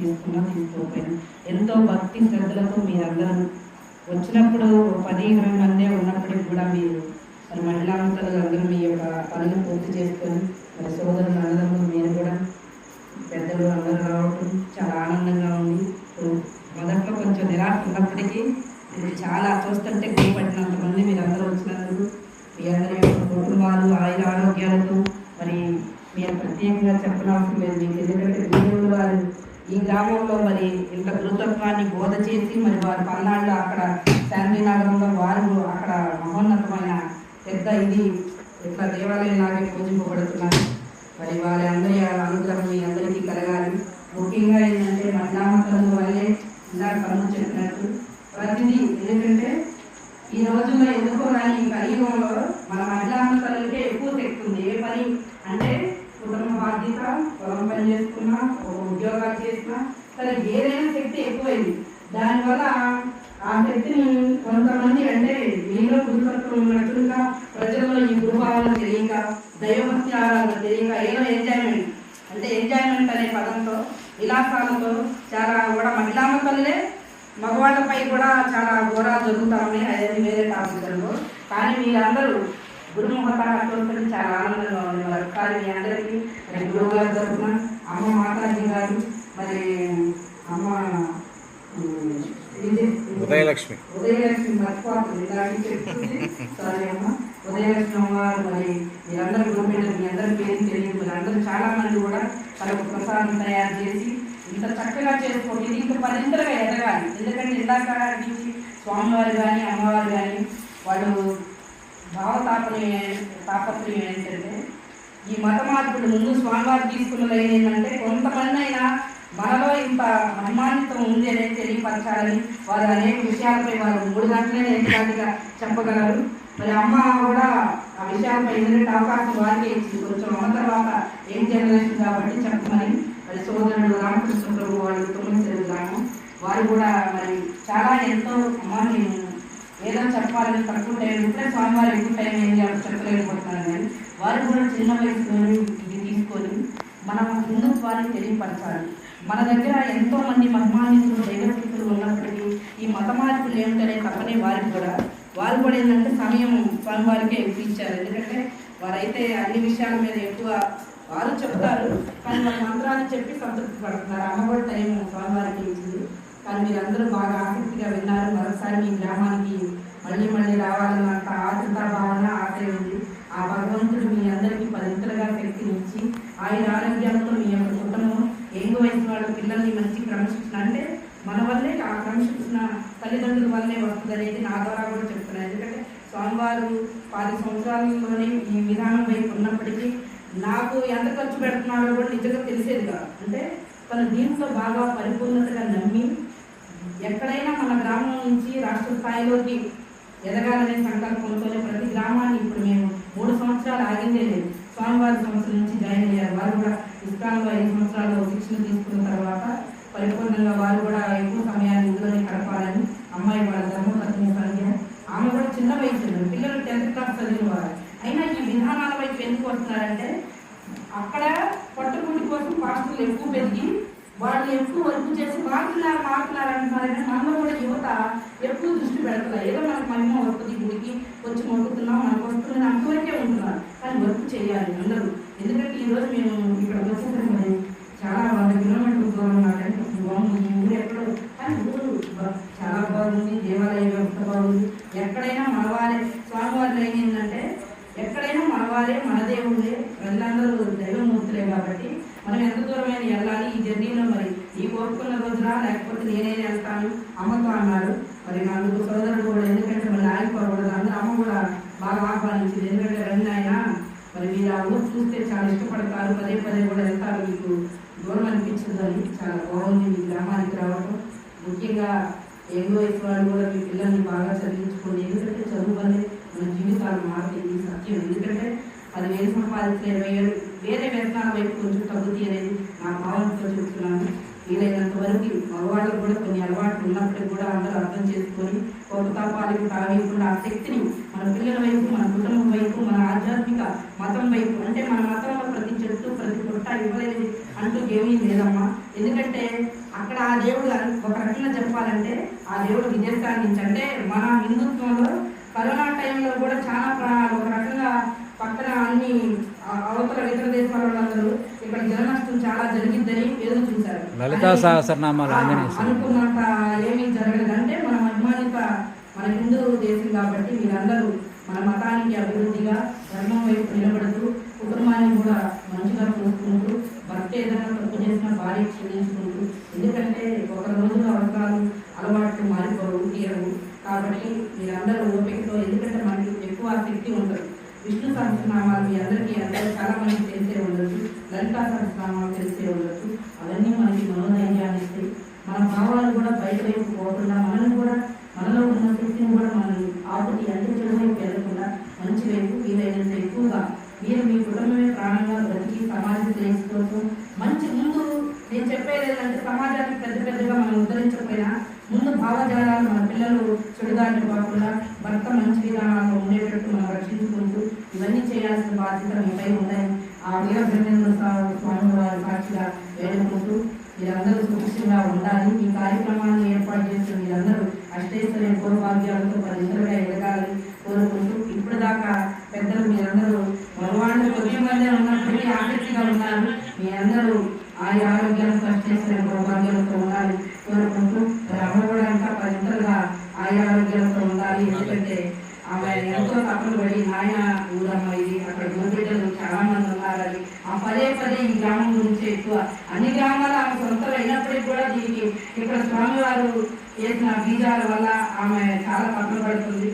తీసుకున్నా ఎంతో భక్తి శ్రద్ధలతో మీరందరూ వచ్చినప్పుడు పది ఇరవై మందే ఉన్నప్పటికి కూడా మీరు మరి మహిళాంతలు అందరూ మీ యొక్క పనులు పూర్తి చేసుకొని మరి సోదరులు అన్నదమ్ములు మీరు కూడా పెద్దలు అందరూ రావటం చాలా ఆనందంగా ఉంది. మొదట్లో కొంచెం నిరాశ ఉన్నప్పటికీ ఇది చాలా చూస్తుంటే భయపడినంత మంది మీరు అందరూ వచ్చినందుకు మీ అందరి యొక్క కుటుంబాలు ఆయుర ఆరోగ్యాలతో మరి మీరు ప్రత్యేకంగా చెప్పనవసరం లేదు. మీకు ఎందుకంటే వీరులు వారు ఈ గ్రామంలో మరి ఇంత కృతత్వాన్ని బోధ చేసి మరి వారు పల్నాళ్ళు అక్కడ శాంతినగరంలో వారు అక్కడ మహోన్నతమైన పెద్ద ఇది ఇట్లా దేవాలయం లాగే పూజింపబడుతున్నారు. మరి వారి అందరి అనుగ్రహం మీ అందరికీ కలగాలి. ముఖ్యంగా ఏంటంటే మహిళామతలు వల్లే ఇందాక పనులు చెప్పినట్టు ప్రతిదీ ఎందుకంటే ఈ రోజుల్లో ఎందుకో కానీ ఈ కలియుగంలో మన మహిళామతలకే ఎక్కువ శక్తి ఉంది. ఏ పని అంటే కుటుంబ బాధ్యత పొలం పని చేసుకున్నా ఒక ఉద్యోగాలు చేసినా సరే ఏదైనా శక్తి ఎక్కువైంది. దానివల్ల ఆ శక్తిని కొంతమంది అంటే మీలో గురుతత్వం ఉన్నట్టుగా ప్రజల్లో ఈ గురుభావన తెలియక దైవభక్తి ఆరాధన తెలియక ఏదో ఎంజాయ్మెంట్ అంటే ఎంజాయ్మెంట్ అనే పదంతో విలాసాలతో చాలా కూడా మహిళామతల్లే మగవాళ్ళపై కూడా చాలా ఘోరాలు జరుగుతూ ఉన్నాయి. అదే వేరే టాపిక్లలో కానీ మీరందరూ గురుముఖతాలతో చాలా ఆనందంగా ఉంది. మరి కానీ మీ అందరికీ మరి గురువు గారు తరఫున అమ్మ మాతాజీ గారు మరి అమ్మ ఉదయలక్ష్మి. ఉదయలక్ష్మి మర్చిపోతుంది ఇలాంటి చెప్తుంది. సారీ అమ్మ ఉదయలక్ష్మి అమ్మవారు మరి మీరందరూ గ్రూప్ మీ అందరి పేరు తెలియదు. మరి అందరూ చాలా మంది కూడా మనకు ప్రసాదం తయారు చేసి ఇంత చక్కగా చేసుకోండి ఇది ఇంకా పరింతలుగా ఎదగాలి. ఎందుకంటే ఇందాక స్వామివారు కానీ అమ్మవారు కానీ వాళ్ళు భావతాపత్రయం తాపత్రయం ఏంటంటే ఈ మత మార్పుడు ముందు స్వామివారు తీసుకున్నది ఏంటంటే కొంతమంది అయినా మనలో ఇంత మహిమాన్వితం ఉంది అనేది తెలియపరచాలని వారు అనేక విషయాలపై వారు మూడు గంటలే ఎంతగా చెప్పగలరు. మరి అమ్మ కూడా ఆ విషయాలపై ఎందుకంటే అవకాశం వారికి ఇచ్చింది. కొంచెం అమ్మ తర్వాత ఏం జనరేషన్ కాబట్టి చెప్పమని మరి సోదరుడు రామకృష్ణ ప్రభు వాళ్ళు తొమ్మిది గ్రామం వారు కూడా మరి చాలా ఎంతో అమ్మ నేను ఏదో చెప్పాలని తక్కువ టైం ఇప్పుడే స్వామివారు ఎక్కువ టైం ఏం చేయాలో చెప్పలేకపోతున్నారు కానీ వారు కూడా చిన్న వయసులోనే ఇది తీసుకొని మనం హిందుత్వాన్ని తెలియపరచాలి. మన దగ్గర ఎంతో మంది మహిమానితులు దైవస్థితులు ఉన్నప్పటికీ ఈ మత మార్పులు ఏమిటనే తప్పనే వారికి కూడా వారు కూడా ఏంటంటే సమయం స్వామివారికే ఎక్కువ ఇచ్చారు. ఎందుకంటే వారైతే అన్ని విషయాల మీద ఎక్కువ వారు చెప్తారు. కానీ వాళ్ళ మంత్రాలు చెప్పి సంతృప్తి పడుతున్నారు. అమ్మ కూడా టైం స్వామివారికి ఇచ్చింది. కానీ మీరందరూ బాగా ఆసక్తిగా విన్నారు. మరొకసారి మీ గ్రామానికి మళ్ళీ మళ్ళీ రావాలన్నంత ఆతృత భావన ఆశ ఉంది. ఆ భగవంతుడు మీ అందరికీ పదింతలుగా శక్తినిచ్చి ఆయన ఆరోగ్యాలతో మీ యొక్క కుటుంబం ఎంగు వయసు వాళ్ళ పిల్లల్ని మంచి క్రమశిక్షణ అంటే మన వల్లే ఆ క్రమశిక్షణ తల్లిదండ్రుల వల్లనే వస్తుంది అనేది నా ద్వారా కూడా చెప్తున్నాను ఎందుకంటే స్వామివారు పది సంవత్సరాలలోనే ఈ విధానం వైపు ఉన్నప్పటికీ నాకు ఎంత ఖర్చు పెడుతున్నాడో కూడా నిజంగా తెలిసేది కాదు. అంటే తను దీంతో బాగా పరిపూర్ణతగా నమ్మి ఎక్కడైనా మన గ్రామం నుంచి రాష్ట్ర స్థాయిలోకి ఎదగాలనే సంకల్పంతోనే ప్రతి గ్రామాన్ని ఇప్పుడు మేము మూడు సంవత్సరాలు ఆగిందే లేదు. స్వామివారి సంవత్సరం నుంచి జాయిన్ అయ్యారు. వారు కూడా ఇస్కాన్లో ఐదు సంవత్సరాలు శిక్షణ తీసుకున్న తర్వాత పరిపూర్ణంగా వారు కూడా ఎక్కువ సమయాన్ని ఇందులోనే గడపాలని అమ్మాయి వాళ్ళ ధర్మపత్ని సంధ్య. ఆమె కూడా చిన్న వయసులో పిల్లలు టెన్త్ క్లాస్ చదివిన వారు. అయినా ఈ విధానాల వైపు ఎందుకు వస్తున్నారంటే అక్కడ పట్టుకుంటి కోసం పాస్టర్లు ఎక్కువ పెరిగి వాళ్ళు ఎక్కువ వర్క్ చేసి మారుతున్నారు మారుతున్నారు మనలో కూడా యువత ఎక్కువ దృష్టి పెడతారు ఏదో మనకు మహిమ వస్తుంది గుడికి వచ్చి మొక్కుతున్నాం మనకు వస్తుంది అంతవరకే ఉంటున్నారు. కానీ వర్క్ చేయాలి అందరూ. ఎందుకంటే ఈ రోజు మేము ఇక్కడ వచ్చేసరికి మరి చాలా వంద కిలోమీటర్ల దూరం నాకంటే బాగుంది ఊరు ఎక్కడో. కానీ ఊరు చాలా బాగుంది. దేవాలయ వ్యవస్థ బాగుంది. ఎక్కడైనా మనవారే స్వామివారి ఏంటంటే ఎక్కడైనా మనవారే మన దేవుడే ప్రజలందరూ దైవమూర్తులే కాబట్టి మనం ఎంత దూరమైన వెళ్ళాలి ఈ జర్నీలో మరి ఈ కోరుకున్న రోజున లేకపోతే నేనే వెళ్తాను అమ్మతో అన్నారు. మరి నాలుగు సోదరుడు కూడా ఎందుకంటే మళ్ళీ ఆగిపోకూడదు. అందరూ అమ్మ కూడా బాగా ఆహ్వానించింది. ఎందుకంటే రండి ఆయన మరి మీరు ఆ ఊరు చూస్తే చాలా ఇష్టపడతారు. పదే పదే కూడా వెళ్తారు. మీకు దూరం అనిపించిందని చాలా బాగుంది మీ గ్రామానికి రావడం ముఖ్యంగా ఎన్నో వయసు వాళ్ళు కూడా మీ పిల్లల్ని బాగా చదివించుకోండి. ఎందుకంటే చదువు వల్లే మన జీవితాలు మారుతాయి. సత్యం. ఎందుకంటే పదివేలు సంపాదించిన ఇరవై ఏళ్ళు వేరే వ్యసనాల వైపు కొంచెం తగ్గుతాయి అనేది నా భావనతో చెప్తున్నాను వీలైనంత వరకు మగవాళ్ళకు కూడా కొన్ని అలవాట్లు ఉన్నప్పటికీ కూడా కూడా అందరూ అర్థం చేసుకొని కోపతాపాలకు తాగేయకుండా ఆ శక్తిని మన పిల్లల వైపు మన కుటుంబం వైపు మన ఆధ్యాత్మిక మతం వైపు అంటే మన మతంలో ప్రతి చెట్టు ప్రతి పుట్ట ఇవ్వలేదు అంటూ ఏమీ లేదమ్మా. ఎందుకంటే అక్కడ ఆ దేవుడు ఒక రకంగా చెప్పాలంటే ఆ దేవుడు విదేశాల నుంచి అంటే మన హిందుత్వంలో కరోనా టైంలో కూడా చాలా ప్రాణాలు ఒక రకంగా పక్కన అన్ని అవతల ఇతర దేశాల వాళ్ళందరూ ఇక్కడ జన నష్టం చాలా జరిగిద్దని ఎదురు చూశారు. అనుకున్నంత ఏమీ జరగలేదు. మన హిందూ దేశం కాబట్టి మీరందరూ మన మతానికి అభివృద్ధిగా ధర్మం వైపు నిలబడుతూ కుటుంబాన్ని కూడా మంచిగా చూసుకుంటూ భర్త ఏదైనా తప్పు చేసిన భార్య క్షమించుకుంటూ ఎందుకంటే ఒక రోజు అవసరాలు అలవాట్లు మారిపోవు తీరవు. కాబట్టి మీరందరూ ఓపికతో ఎందుకంటే మనకి ఎక్కువ శక్తి ఉండదు. విష్ణు సహస్రనామాలు మీ అందరికీ అందరూ చాలా మంది తెలిసే ఉండొచ్చు. లలితా సహస్రనామాలు తెలిసే ఉండొచ్చు. అవన్నీ మనకి మనోధైర్యాన్ని ఇస్తాయి. మన భావాలు కూడా బయట వైపు పోకుండా మనల్ని కూడా మనలో ఉన్న శక్తిని కూడా మనం ఆపుటి అంటే చెడు వైపు వెళ్ళకుండా మంచి వైపు వీలైనంత ఎక్కువగా మీరు మీ కుటుంబమే ప్రాణంగా బ్రతికి సమాజ శ్రేయస్సు కోసం మంచి ముందు నేను చెప్పేది ఏంటంటే సమాజానికి పెద్ద పెద్దగా మనం ఉద్ధరించకపోయినా ముందు భావజాలాలు మన పిల్లలు చెడుదాటి కాకుండా భర్త మంచి విధానాల్లో ఉండేటట్టు మనం రక్షించుకుంటూ ఇవన్నీ చేయాల్సిన బాధ్యత మీపై ఉన్నాయి. ఆ వీరబ్రహ్మేంద్ర స్వామి వారి సాక్షిగా వేడుకుంటూ మీరందరూ సుభిక్షంగా ఉండాలి. ఈ కార్యక్రమాన్ని ఏర్పాటు చేసిన మీరందరూ అష్టేశ్వరి పూర్వభాగ్యాలతో పరిసరగా ఎదగాలని కోరుకుంటూ ఇప్పుడు దాకా పెద్దలు మీరందరూ మగవాళ్ళు కొద్ది మంది ఉన్నప్పటికీ ఆసక్తిగా ఉన్నారు. మీ అందరూ ఆయా ఆరోగ్యాలతో అష్టేశ్వరి పూర్వభాగ్యాలతో ఉండాలి కోరుకుంటూ మరి అమ్మ కూడా ఇంకా పరింతలుగా ఆయా ఆరోగ్యాలతో ఉండాలి ఎందుకంటే ఆమె ఎంతో తపన పడి నాయన ఊరమ్మ ఇది అక్కడ గురుబిడ్డలు చాలా మంది ఉన్నారని ఆ పదే పదే ఈ గ్రామం గురించి ఎక్కువ. అన్ని గ్రామాలు ఆమె సొంతలు అయినప్పటికీ కూడా దీనికి ఇక్కడ స్వామివారు వేసిన బీజాల వల్ల ఆమె చాలా పక్కన పడుతుంది